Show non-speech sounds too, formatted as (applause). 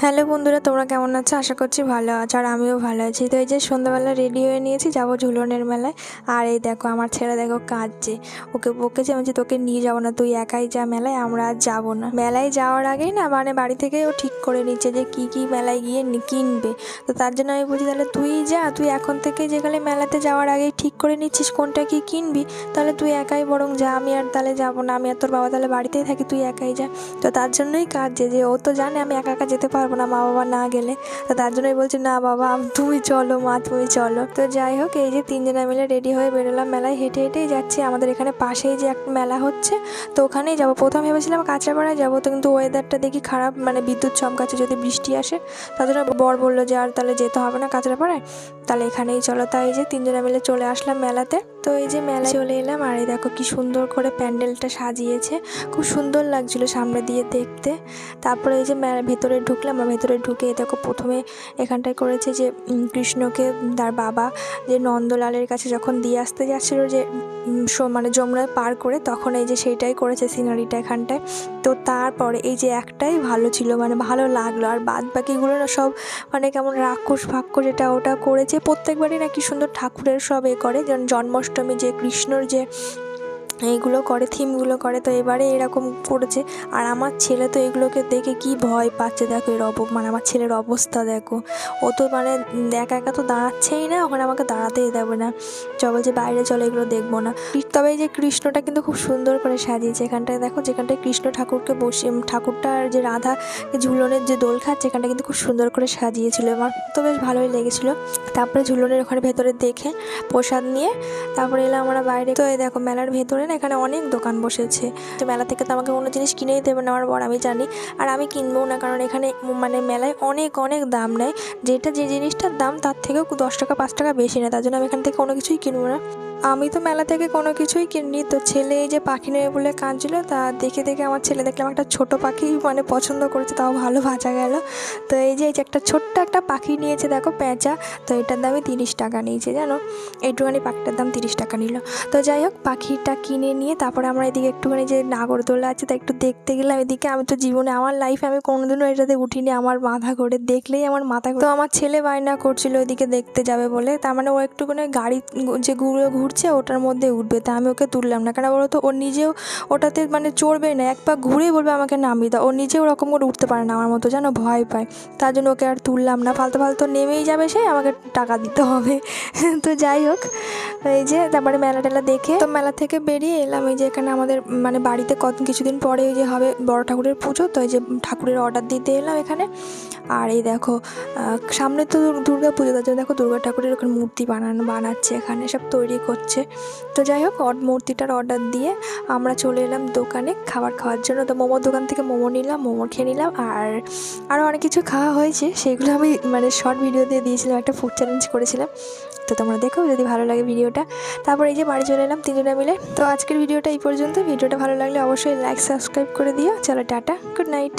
Hello বন্ধুরা, তোমরা কেমন আছো? আশা করছি ভালো আছো আর আমিও ভালো আছি। তো এই যে সন্ধ্যাবেলা রেডি হয়ে নিয়েছি, যাব ঝুলনের মেলায়। আর এই দেখো, আমার ছেলে দেখো কাঁদছে। ওকে বকেছে, আমি যে তোকে নিয়ে যাব না, তুই একাই যা মেলায়, আমরা আর যাব না। মেলায় যাওয়ার আগেই না মানে বাড়ি থেকে ও ঠিক করে নিচ্ছে যে কি কি মেলায় গিয়ে কিনবে। তো তার জন্য আমি বলছি, তাহলে তুই যা, তুই এখন থেকে যেখানে মেলাতে যাওয়ার আগেই ঠিক করে নিচ্ছিস কোনটা কি কিনবি? তাহলে তুই একাই বরং যা, আমি আর তাহলে যাব না, আমি আর তোর বাবা তাহলে বাড়িতেই থাকি, তুই একাই যা। তো তার জন্যই যে যে, ও তো জানে, আমি একা একা যেতে পারব না মা বাবা না গেলে। তো তার জন্যই বলছি, না বাবা, তুমি চলো, মা, তুমি চলো। তো যাই হোক, এই যে তিনজনে মিলে রেডি হয়ে বেরোলাম মেলায়। হেঁটে হেঁটেই যাচ্ছি। আমাদের এখানে পাশেই যে একটা মেলা হচ্ছে, তো ওখানেই যাব। প্রথম ভেবেছিলাম কাঁচরাপাড়ায় যাব, তো কিন্তু ওয়েদারটা দেখি খারাপ মানে বিদ্যুৎ চমকাচ্ছে, যদি বৃষ্টি আসে। তার জন্য বর বলল যে, আর তাহলে যেতে হবে না কাঁচরাপাড়ায়? তাহলে এখানেই চলো। তাই যে তিনজনে মিলে চলে আসলাম মেলাতে। তো এই যে মেলায় চলে এলাম, আর এই দেখো কি সুন্দর করে প্যান্ডেলটা সাজিয়েছে। খুব সুন্দর লাগছিল সামনে দিয়ে দেখতে। তারপরে এই যে মেলা ভেতরে ঢুকলাম, আর ভেতরে ঢুকে এই দেখো প্রথমে এখানটায় করেছে যে কৃষ্ণকে তার বাবা যে নন্দলালের কাছে যখন দিয়ে আসতে যাচ্ছিল যে মানে যমুনা পার করে তখন এই যে সেইটাই করেছে সিনারিটা এখানটায়। তো তারপরে এই যে একটাই ভালো ছিল মানে ভালো লাগল। আর বাদ বাকিগুলো না সব মানে কেমন রাক্ষস ফাক্ষস এটা ওটা করেছে, প্রত্যেকবারই নাকি সুন্দর ঠাকুরের সব এ করে। যেমন জন্মাষ্টমী যে কৃষ্ণর যে এইগুলো করে, থিমগুলো করে, তো এবারে এরকম করেছে। আর আমার ছেলে তো এগুলোকে দেখে কি ভয় পাচ্ছে, দেখো এর অব মানে আমার ছেলের অবস্থা দেখো। ও তো মানে একা একা তো দাঁড়াচ্ছেই না, ওখানে আমাকে দাঁড়াতেই দেবে না। চ বলছে বাইরে চলে, এগুলো দেখব না। তবে এই যে কৃষ্ণটা কিন্তু খুব সুন্দর করে সাজিয়েছে এখানটায়। দেখো যেখানটায় কৃষ্ণ ঠাকুরকে বসে ঠাকুরটার যে রাধা ঝুলনের যে দোল খাচ্ছে এখানটা কিন্তু খুব সুন্দর করে সাজিয়েছিল। আমার তো বেশ ভালোই লেগেছিল। তারপরে ঝুলনের ওখানে ভেতরে দেখে প্রসাদ নিয়ে, তারপরে এলাম আমরা বাইরে। তো এই দেখো মেলার ভেতরে এখানে অনেক দোকান বসেছে। তো মেলা থেকে তো আমাকে কোনো জিনিস কিনেই দেবে না, আমার বর, আমি জানি। আর আমি কিনবো না, কারণ এখানে মানে মেলায় অনেক অনেক দাম নেয়। যেটা যে জিনিসটার দাম, তার থেকেও দশ টাকা, পাঁচ টাকা বেশি নেয়। তার জন্য আমি এখান থেকে কোনো কিছুই কিনবো না। আমি তো মেলা থেকে কোনো কিছুই কিনিনি। তো ছেলে এই যে পাখি নেবে বলে কাঁদছিল, তা দেখে দেখে আমার ছেলে দেখলাম একটা ছোট পাখি মানে পছন্দ করেছে, তাও ভালো ভাজা গেল। তো এই যে এই যে একটা ছোট্ট একটা পাখি নিয়েছে, দেখো পেঁচা। তো এটার দামে তিরিশ টাকা নিয়েছে, জানো? এইটুখানি পাখিটার দাম তিরিশ টাকা নিল। তো যাই হোক, পাখিটা কিনে নিয়ে তারপরে আমরা এদিকে একটুখানি যে নাগরদোলা আছে তা একটু দেখতে গেলাম। এদিকে আমি তো জীবনে, আমার লাইফে আমি কোনোদিনও এটাতে উঠিনি। আমার মাথা ঘোরে দেখলেই আমার মাথা তো আমার ছেলে বায়না করছিল ওইদিকে দেখতে যাবে বলে। তার মানে ও একটুখানি গাড়ি যে ঘুরে ঘুরছে ওটার মধ্যে উঠবে। তা আমি ওকে তুললাম না। কেন বলো তো, ও নিজেও ওটাতে মানে চড়বে না। এক পা ঘুরেই বলবে আমাকে নামিয়ে দাও। ও নিজেও ওরকম করে উঠতে পারে না আমার মতো, যেন ভয় পায়। তার জন্য ওকে আর তুললাম না। ফালতু ফালতু নেমেই যাবে সে, আমাকে টাকা দিতে হবে। (laughs) তো যাই হোক, এই যে তারপরে মেলা টেলা দেখে, তো মেলা থেকে বেরিয়ে এলাম। এই যে এখানে আমাদের মানে বাড়িতে কত, কিছুদিন পরে ওই যে হবে বড় ঠাকুরের পুজো, তো এই যে ঠাকুরের অর্ডার দিতে এলাম এখানে। আর এই দেখো সামনে তো দুর্গা পুজো, তার জন্য দেখো দুর্গা ঠাকুরের ওখানে মূর্তি বানানো, বানাচ্ছে এখানে, সব তৈরি করছে। তো যাই হোক মূর্তিটার অর্ডার দিয়ে আমরা চলে এলাম দোকানে খাবার খাওয়ার জন্য। তো মোমোর দোকান থেকে মোমো নিলাম, মোমো খেয়ে নিলাম। আর আরও অনেক কিছু খাওয়া হয়েছে, সেগুলো আমি মানে শর্ট ভিডিও দিয়ে দিয়েছিলাম, একটা ফুড চ্যালেঞ্জ করেছিলাম। তো তোমরা দেখো, যদি ভালো লাগে ভিডিওটা। তারপর এই যে বাড়ি চলে এলাম, তিনজনে মিলে। তো আজকের ভিডিওটা এই পর্যন্ত ভিডিওটা ভালো লাগলে অবশ্যই লাইক সাবস্ক্রাইব করে দিও। চলো, টাটা। Good night